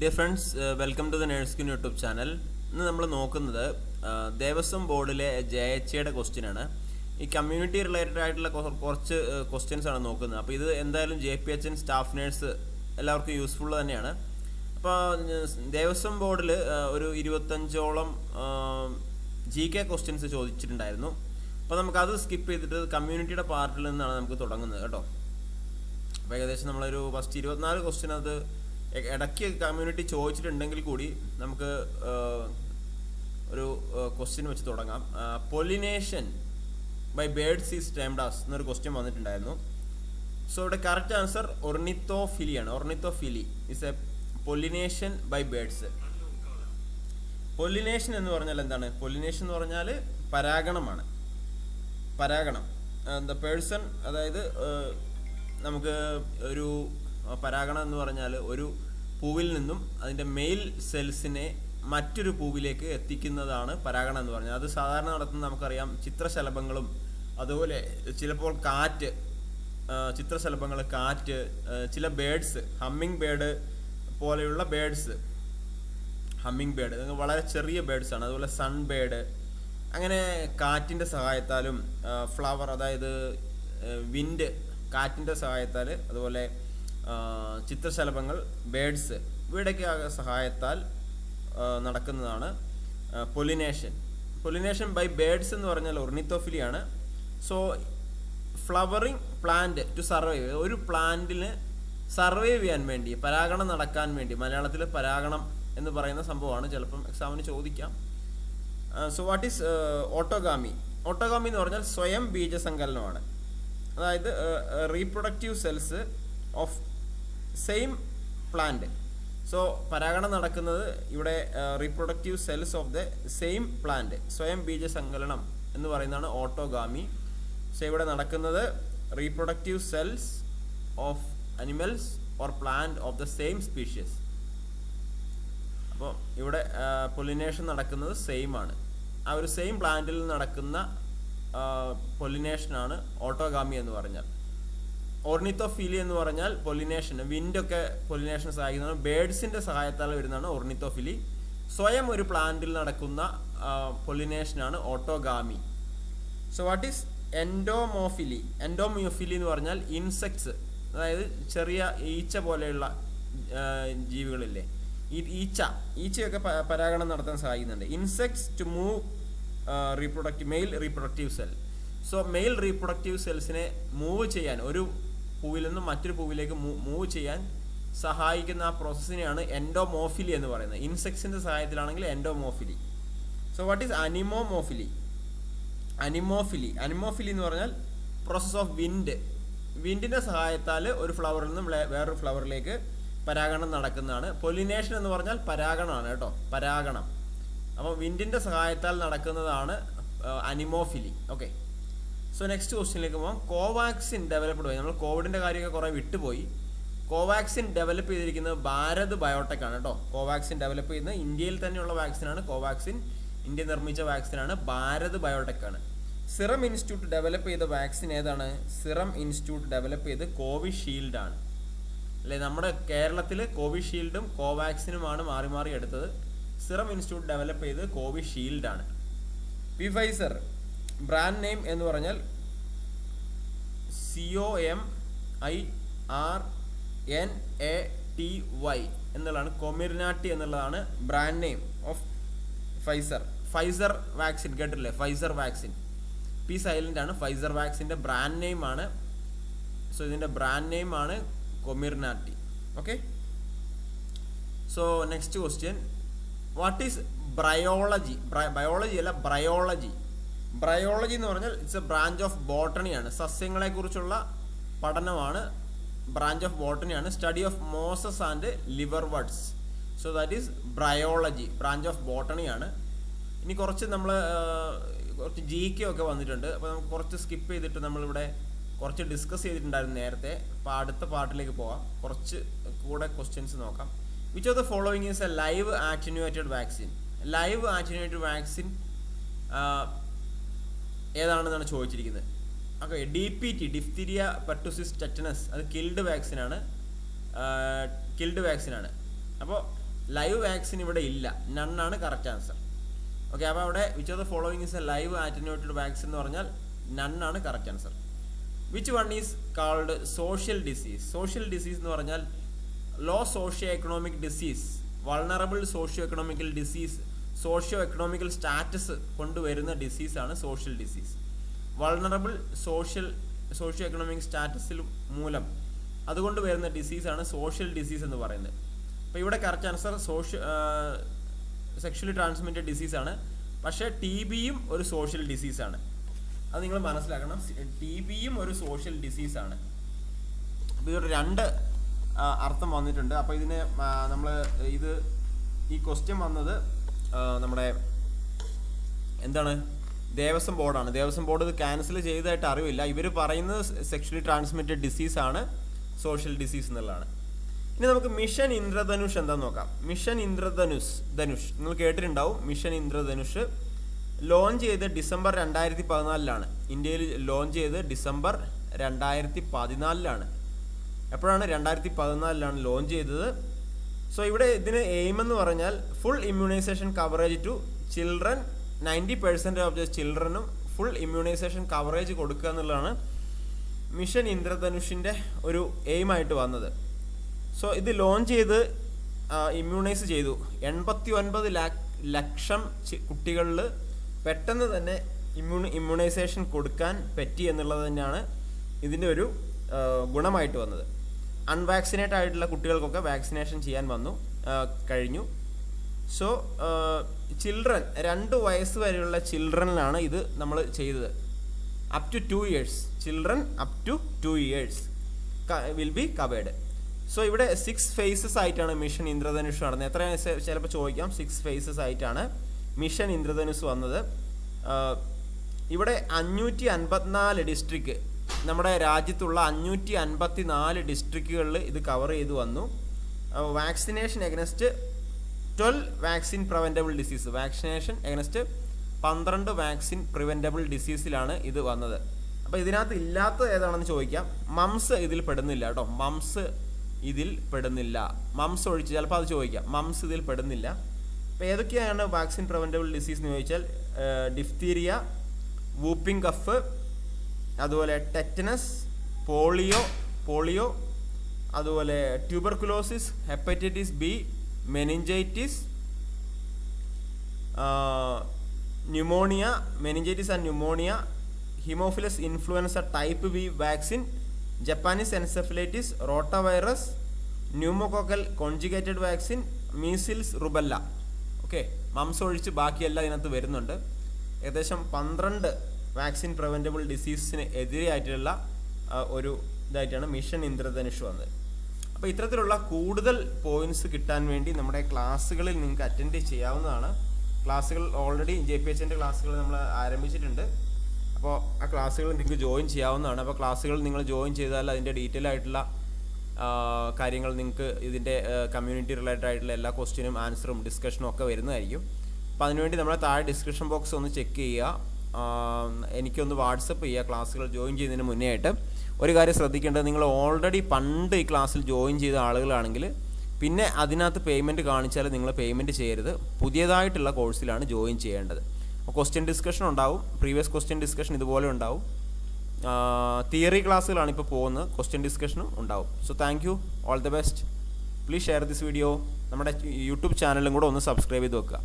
Dear friends welcome to the Nurskin YouTube channel ഇന്ന് നമ്മൾ നോക്കുന്നത് ദേവസ്വം ബോർഡിലെ ജെ എച്ച് എയുടെ ക്വസ്റ്റ്യൻ ആണ്. ഈ കമ്മ്യൂണിറ്റി റിലേറ്റഡ് ആയിട്ടുള്ള കുറച്ച് ക്വസ്റ്റ്യൻസ് ആണ് നോക്കുന്നത്. അപ്പോൾ ഇത് എന്തായാലും J P H N staff nurse എല്ലാവർക്കും യൂസ്ഫുൾ തന്നെയാണ്. അപ്പോൾ ദേവസ്വം ബോർഡിൽ ഒരു ഇരുപത്തഞ്ചോളം ജി കെ ക്വസ്റ്റ്യൻസ് ചോദിച്ചിട്ടുണ്ടായിരുന്നു. അപ്പോൾ നമുക്കത് സ്കിപ്പ് ചെയ്തിട്ട് കമ്മ്യൂണിറ്റിയുടെ പാർട്ടിൽ നിന്നാണ് നമുക്ക് തുടങ്ങുന്നത് കേട്ടോ. അപ്പോൾ ഏകദേശം നമ്മളൊരു ഫസ്റ്റ് ഇരുപത്തിനാല് ക്വസ്റ്റ്യൻ അത് ഇടയ്ക്ക് കമ്മ്യൂണിറ്റി ചോദിച്ചിട്ടുണ്ടെങ്കിൽ കൂടി നമുക്ക് ഒരു ക്വസ്റ്റ്യൻ വെച്ച് തുടങ്ങാം. Pollination by birds is termed as എന്നൊരു ക്വസ്റ്റ്യൻ വന്നിട്ടുണ്ടായിരുന്നു. സോ ഇവിടെ correct answer ഒർണിത്തോഫിലിയാണ് ornithophily is a pollination by birds pollination എന്ന് പറഞ്ഞാൽ എന്താണ്? പൊലിനേഷൻ എന്ന് പറഞ്ഞാൽ പരാഗണമാണ്. പരാഗണം. ദ പേഴ്സൺ അതായത് നമുക്ക് ഒരു പരാഗണം എന്ന് പറഞ്ഞാൽ ഒരു പൂവിൽ നിന്നും അതിന്റെ മെയിൽ സെൽസിനെ മറ്റൊരു പൂവിലേക്ക് എത്തിക്കുന്നതാണ് പരാഗണം എന്ന് പറഞ്ഞാൽ അത് സാധാരണ നടത്തുന്ന നമുക്കറിയാം ചിത്രശലഭങ്ങളും അതുപോലെ ചിലപ്പോൾ കാറ്റ് ചിത്രശലഭങ്ങൾ കാറ്റ് ചില ബേഡ്സ് ഹമ്മിങ് ബേഡ് പോലെയുള്ള ബേഡ്സ് ഹമ്മിങ് ബേഡ് വളരെ ചെറിയ ബേഡ്സ് ആണ്. അതുപോലെ സൺ ബേഡ് അങ്ങനെ കാറ്റിന്റെ സഹായത്താലും ഫ്ലവർ അതായത് വിൻഡ് കാറ്റിന്റെ സഹായത്താൽ അതുപോലെ ചിത്രശലഭങ്ങൾ ബേഡ്സ് ഇവയുടെയൊക്കെ സഹായത്താൽ നടക്കുന്നതാണ് പൊലിനേഷൻ. പൊലിനേഷൻ ബൈ ബേഡ്സ് എന്ന് പറഞ്ഞാൽ ഒർണിത്തോഫിലിയാണ് so flowering plant to survive ഒരു പ്ലാന്റിന് സർവൈവ് ചെയ്യാൻ വേണ്ടി പരാഗണം നടക്കാൻ വേണ്ടി മലയാളത്തിൽ പരാഗണം എന്ന് പറയുന്ന സംഭവമാണ്. ചിലപ്പം എക്സാമിന് ചോദിക്കാം. So what is autogamy autogamy എന്ന് പറഞ്ഞാൽ സ്വയം ബീജസങ്കലനമാണ്. അതായത് reproductive cells of same plant so പരാഗണം നടക്കുന്നത് ഇവിടെ reproductive cells of the same plant സ്വയം ബീജസങ്കലനം എന്ന് പറയുന്നതാണ് ഓട്ടോഗാമി സോ ഇവിടെ നടക്കുന്നത് reproductive cells of animals or plant of the same species അപ്പോൾ ഇവിടെ പൊലിനേഷൻ നടക്കുന്നത് സെയിം ആണ്. ആ ഒരു സെയിം പ്ലാന്റിൽ നടക്കുന്ന പൊലിനേഷനാണ് ഓട്ടോഗാമി എന്ന് പറഞ്ഞാൽ. ഓർണിത്തോഫീലി എന്ന് പറഞ്ഞാൽ പൊലിനേഷൻ വിൻഡൊക്കെ പൊലിനേഷൻ സഹായിക്കുന്നതാണ്. ബേഡ്സിന്റെ സഹായത്താൽ വരുന്നതാണ് ഓർണിത്തോഫിലി. സ്വയം ഒരു പ്ലാന്റിൽ നടക്കുന്ന പൊലിനേഷനാണ് autogamy. So what is entomophily entomophily എന്ന് പറഞ്ഞാൽ ഇൻസെക്ട്സ് അതായത് ചെറിയ ഈച്ച പോലെയുള്ള ജീവികളില്ലേ? ഈ ഈച്ച ഈച്ചയൊക്കെ പരാഗണം നടത്താൻ സഹായിക്കുന്നുണ്ട്. Insects to move reproductive male reproductive cell so male reproductive സെൽസിനെ move ചെയ്യാൻ ഒരു പൂവിൽ നിന്നും മറ്റൊരു പൂവിലേക്ക് മൂവ് ചെയ്യാൻ സഹായിക്കുന്ന ആ പ്രോസസ്സിനെയാണ് എൻഡോമോഫിലി എന്ന് പറയുന്നത്. ഇൻസെക്ട്സിന്റെ സഹായത്തിലാണെങ്കിൽ entomophily so what is anemophily anemophily anemophily എന്ന് പറഞ്ഞാൽ പ്രോസസ് ഓഫ് വിൻഡ് വിൻഡിന്റെ സഹായത്താൽ ഒരു ഫ്ലവറിൽ നിന്നും വേറൊരു ഫ്ലവറിലേക്ക് പരാഗണം നടക്കുന്നതാണ്. പൊലിനേഷൻ എന്ന് പറഞ്ഞാൽ പരാഗണമാണ് കേട്ടോ. പരാഗണം. അപ്പോൾ വിൻഡിന്റെ സഹായത്താൽ നടക്കുന്നതാണ് അനിമോഫിലി ഓക്കെ സോ നെക്സ്റ്റ് ക്വസ്റ്റ്യനിലേക്ക് പോകാം കോവാക്സിൻ ഡെവലപ്ഡ് പോയി നമ്മൾ കോവിഡിന്റെ കാര്യമൊക്കെ കുറേ വിട്ടുപോയി. കോവാക്സിൻ ഡെവലപ്പ് ചെയ്തിരിക്കുന്നത് ഭാരത് ബയോടെക് ആണ് കേട്ടോ. കോവാക്സിൻ ഡെവലപ്പ് ചെയ്യുന്നത് ഇന്ത്യയിൽ തന്നെയുള്ള വാക്സിനാണ് കോവാക്സിൻ ഇന്ത്യ നിർമ്മിച്ച വാക്സിനാണ് ഭാരത് ബയോടെക് ആണ്. സിറം ഇൻസ്റ്റിറ്റ്യൂട്ട് ഡെവലപ്പ് ചെയ്ത വാക്സിൻ ഏതാണ്? സിറം ഇൻസ്റ്റിറ്റ്യൂട്ട് ഡെവലപ്പ് ചെയ്ത് കോവിഷീൽഡ് ആണ്. അല്ലെ? നമ്മുടെ കേരളത്തിൽ കോവിഷീൽഡും കോവാക്സിനുമാണ് മാറി മാറി എടുത്തത്. സിറം ഇൻസ്റ്റിറ്റ്യൂട്ട് ഡെവലപ്പ് ചെയ്ത് കോവിഷീൽഡ് ആണ്. പിഫൈസർ ബ്രാൻഡ് നെയിം എന്ന് പറഞ്ഞാൽ C O M I R N A T Y എന്നുള്ളതാണ് കൊമിർനാട്ടി എന്നുള്ളതാണ് brand name of Pfizer Pfizer vaccine കേട്ടില്ലേ ഫൈസർ വാക്സിൻ പി സൈലന്റ് ആണ് ഫൈസർ വാക്സിന്റെ ബ്രാൻഡ് നെയിം ആണ്. സോ ഇതിന്റെ ബ്രാൻഡ് നെയിം ആണ് Comirnaty. Okay so next question what is bryology biology അല്ല bryology bryology എന്ന് പറഞ്ഞാൽ ഇറ്റ്സ് എ ബ്രാഞ്ച് ഓഫ് ബോട്ടണിയാണ് സസ്യങ്ങളെ കുറിച്ചുള്ള പഠനമാണ് branch of ബോട്ടണിയാണ് study of mosses and liverworts so that is bryology branch of ബോട്ടണിയാണ് ഇനി കുറച്ച് നമ്മൾ കുറച്ച് ജി കെ ഒക്കെ വന്നിട്ടുണ്ട്. അപ്പോൾ നമുക്ക് കുറച്ച് സ്കിപ്പ് ചെയ്തിട്ട് നമ്മളിവിടെ കുറച്ച് ഡിസ്കസ് ചെയ്തിട്ടുണ്ടായിരുന്നു നേരത്തെ. അപ്പോൾ അടുത്ത പാർട്ടിലേക്ക് പോകാം കുറച്ച് കൂടെ ക്വസ്റ്റ്യൻസ് നോക്കാം. Which of the following is a live attenuated vaccine live attenuated vaccine ഏതാണെന്നാണ് ചോദിച്ചിരിക്കുന്നത്. Okay D P T diphtheria pertussis tetanus അത് കിൽഡ് വാക്സിനാണ് കിൽഡ് വാക്സിനാണ് അപ്പോൾ ലൈവ് വാക്സിൻ ഇവിടെ ഇല്ല. നണ്ണാണ് കറക്റ്റ് ആൻസർ ഓക്കെ അപ്പോൾ അവിടെ which of the following is a live attenuated vaccine എന്ന് പറഞ്ഞാൽ നണ്ണാണ് correct answer which one is called social disease social disease എന്ന് പറഞ്ഞാൽ low socio economic disease vulnerable socio economical disease socio economical status കൊണ്ടുവരുന്ന ഡിസീസാണ് social disease vulnerable social socio economic സ്റ്റാറ്റസിൽ മൂലം അതുകൊണ്ട് വരുന്ന ഡിസീസാണ് social disease എന്ന് പറയുന്നത്. അപ്പോൾ ഇവിടെ correct answer social sexually transmitted ഡിസീസാണ് പക്ഷേ ടി ബിയും ഒരു സോഷ്യൽ ഡിസീസാണ് അത് നിങ്ങൾ മനസ്സിലാക്കണം. ടി ബിയും ഒരു സോഷ്യൽ ഡിസീസാണ് അപ്പോൾ ഇതൊരു രണ്ട് അർത്ഥം വന്നിട്ടുണ്ട്. അപ്പോൾ ഇതിന് നമ്മൾ ഇത് ഈ ക്വസ്റ്റ്യൻ വന്നത് നമ്മുടെ എന്താണ്? ദേവസ്വം ബോർഡാണ്. ദേവസ്വം ബോർഡ് ഇത് ക്യാൻസൽ ചെയ്തതായിട്ട് അറിവില്ല. ഇവർ പറയുന്നത് സെക്ഷലി ട്രാൻസ്മിറ്റഡ് ഡിസീസ് ആണ് സോഷ്യൽ ഡിസീസ് എന്നുള്ളതാണ്. ഇനി നമുക്ക് മിഷൻ ഇന്ദ്രധനുഷ് എന്താന്ന് നോക്കാം. മിഷൻ ഇന്ദ്രധനുഷ് ധനുഷ്. നിങ്ങൾ കേട്ടിട്ടുണ്ടാവും. മിഷൻ ഇന്ദ്രധനുഷ് ലോഞ്ച് ചെയ്ത് ഡിസംബർ രണ്ടായിരത്തി പതിനാലിലാണ് ഇന്ത്യയിൽ ലോഞ്ച് ചെയ്ത് ഡിസംബർ രണ്ടായിരത്തി പതിനാലിലാണ് എപ്പോഴാണ് രണ്ടായിരത്തി പതിനാലിലാണ് ലോഞ്ച് ചെയ്തത്? സോ ഇവിടെ ഇതിന് എയിം എന്ന് പറഞ്ഞാൽ full immunisation coverage to children ninety percent of the ചിൽഡ്രനും full immunisation coverage കൊടുക്കുക എന്നുള്ളതാണ് മിഷൻ ഇന്ദ്രധനുഷിന്റെ ഒരു എയിമായിട്ട് വന്നത്. സോ ഇത് ലോഞ്ച് ചെയ്ത് ഇമ്മ്യൂണൈസ് ചെയ്തു. എൺപത്തി ഒൻപത് ലക്ഷം കുട്ടികളിൽ പെട്ടെന്ന് തന്നെ ഇമ്മ്യൂ ഇമ്മ്യൂണൈസേഷൻ കൊടുക്കാൻ പറ്റി എന്നുള്ളത് തന്നെയാണ് ഇതിന്റെ ഒരു ഗുണമായിട്ട് വന്നത്. അൺവാക്സിനേറ്റ് ആയിട്ടുള്ള കുട്ടികൾക്കൊക്കെ വാക്സിനേഷൻ ചെയ്യാൻ വന്നു കഴിഞ്ഞു. സോ ചിൽഡ്രൻ രണ്ട് വയസ്സ് വരെയുള്ള ചിൽഡ്രനിലാണ് ഇത് നമ്മൾ ചെയ്തത്. Up to two years children up to two years will be covered so ഇവിടെ സിക്സ് ഫേസസ് ആയിട്ടാണ് മിഷൻ ഇന്ദ്രധനുഷ് നടന്നത്. എത്ര ചിലപ്പോൾ ചോദിക്കാം. സിക്സ് ഫേസസ് ആയിട്ടാണ് മിഷൻ ഇന്ദ്രധനുഷ് വന്നത്. ഇവിടെ അഞ്ഞൂറ്റി അൻപത്തിനാല് ഡിസ്ട്രിക്ട് നമ്മുടെ രാജ്യത്തുള്ള അഞ്ഞൂറ്റി അൻപത്തി നാല് ഡിസ്ട്രിക്റ്റുകളിൽ ഇത് കവർ ചെയ്തു വന്നു. Vaccination against twelve vaccine preventable disease vaccination against പന്ത്രണ്ട് വാക്സിൻ പ്രിവെന്റബിൾ ഡിസീസിലാണ് ഇത് വന്നത്. അപ്പോൾ ഇതിനകത്ത് ഇല്ലാത്ത ഏതാണെന്ന് ചോദിക്കാം. മംസ് ഇതിൽ പെടുന്നില്ല കേട്ടോ. മംസ് ഇതിൽ പെടുന്നില്ല. മംസ് ഒഴിച്ച് ചിലപ്പോൾ അത് ചോദിക്കാം. മംസ് ഇതിൽ പെടുന്നില്ല. അപ്പോൾ ഏതൊക്കെയാണ് വാക്സിൻ പ്രിവെന്റബിൾ ഡിസീസ് എന്ന് ചോദിച്ചാൽ ഡിഫ്തീരിയ വൂപ്പിംഗ് കഫ് അതുപോലെ ടെറ്റനസ് പോളിയോ പോളിയോ അതുപോലെ tuberculosis hepatitis B meningitis pneumonia meningitis and pneumonia haemophilus influenza type B vaccine Japanese encephalitis rotavirus pneumococcal conjugated vaccine measles rubella okay mumps ഒഴിച്ച് ബാക്കിയെല്ലാം ഇതിനകത്ത് വരുന്നുണ്ട്. ഏകദേശം പന്ത്രണ്ട് വാക്സിൻ പ്രിവെന്റബിൾ ഡിസീസിന് എതിരെയായിട്ടുള്ള ഒരു ഇതായിട്ടാണ് മിഷൻ ഇന്ദ്രധനുഷ് വന്നത്. അപ്പോൾ ഇത്തരത്തിലുള്ള കൂടുതൽ പോയിന്റ്സ് കിട്ടാൻ വേണ്ടി നമ്മുടെ ക്ലാസ്സുകളിൽ നിങ്ങൾക്ക് അറ്റൻഡ് ചെയ്യാവുന്നതാണ്. ക്ലാസ്സുകൾ ഓൾറെഡി ജെ പി എച്ചിന്റെ ക്ലാസ്സുകൾ നമ്മൾ ആരംഭിച്ചിട്ടുണ്ട്. അപ്പോൾ ആ ക്ലാസ്സുകൾ നിങ്ങൾക്ക് ജോയിൻ ചെയ്യാവുന്നതാണ്. അപ്പോൾ ക്ലാസ്സുകൾ നിങ്ങൾ ജോയിൻ ചെയ്താൽ അതിന്റെ ഡീറ്റെയിൽ ആയിട്ടുള്ള കാര്യങ്ങൾ നിങ്ങൾക്ക് ഇതിന്റെ കമ്മ്യൂണിറ്റി റിലേറ്റഡ് ആയിട്ടുള്ള എല്ലാ ക്വസ്റ്റ്യനും ആൻസറും ഡിസ്കഷനും ഒക്കെ വരുന്നതായിരിക്കും. അപ്പോൾ അതിനുവേണ്ടി നമ്മളെ താഴെ ഡിസ്ക്രിപ്ഷൻ ബോക്സ് ഒന്ന് ചെക്ക് ചെയ്യുക. എനിക്കൊന്ന് വാട്സപ്പ് ചെയ്യുക ക്ലാസ്സുകൾ ജോയിൻ ചെയ്യുന്നതിന് മുന്നേ ആയിട്ട് ഒരു കാര്യം ശ്രദ്ധിക്കേണ്ടത് നിങ്ങൾ ഓൾറെഡി പണ്ട് ഈ ക്ലാസ്സിൽ ജോയിൻ ചെയ്ത ആളുകളാണെങ്കിൽ പിന്നെ അതിനകത്ത് പേയ്മെന്റ് കാണിച്ചാൽ നിങ്ങൾ പേയ്മെന്റ് ചെയ്യരുത്. പുതിയതായിട്ടുള്ള കോഴ്സിലാണ് ജോയിൻ ചെയ്യേണ്ടത്. ക്വസ്റ്റ്യൻ ഡിസ്കഷൻ ഉണ്ടാവും. പ്രീവിയസ് ക്വസ്റ്റ്യൻ ഡിസ്കഷൻ ഇതുപോലെ ഉണ്ടാവും. തിയറി ക്ലാസ്സുകളാണ് ഇപ്പോൾ പോകുന്നത്. ക്വസ്റ്റ്യൻ ഡിസ്കഷനും ഉണ്ടാവും. So thank you all the best please share this video നമ്മുടെ യൂട്യൂബ് ചാനലും കൂടെ ഒന്ന് സബ്സ്ക്രൈബ് ചെയ്ത് വെക്കുക.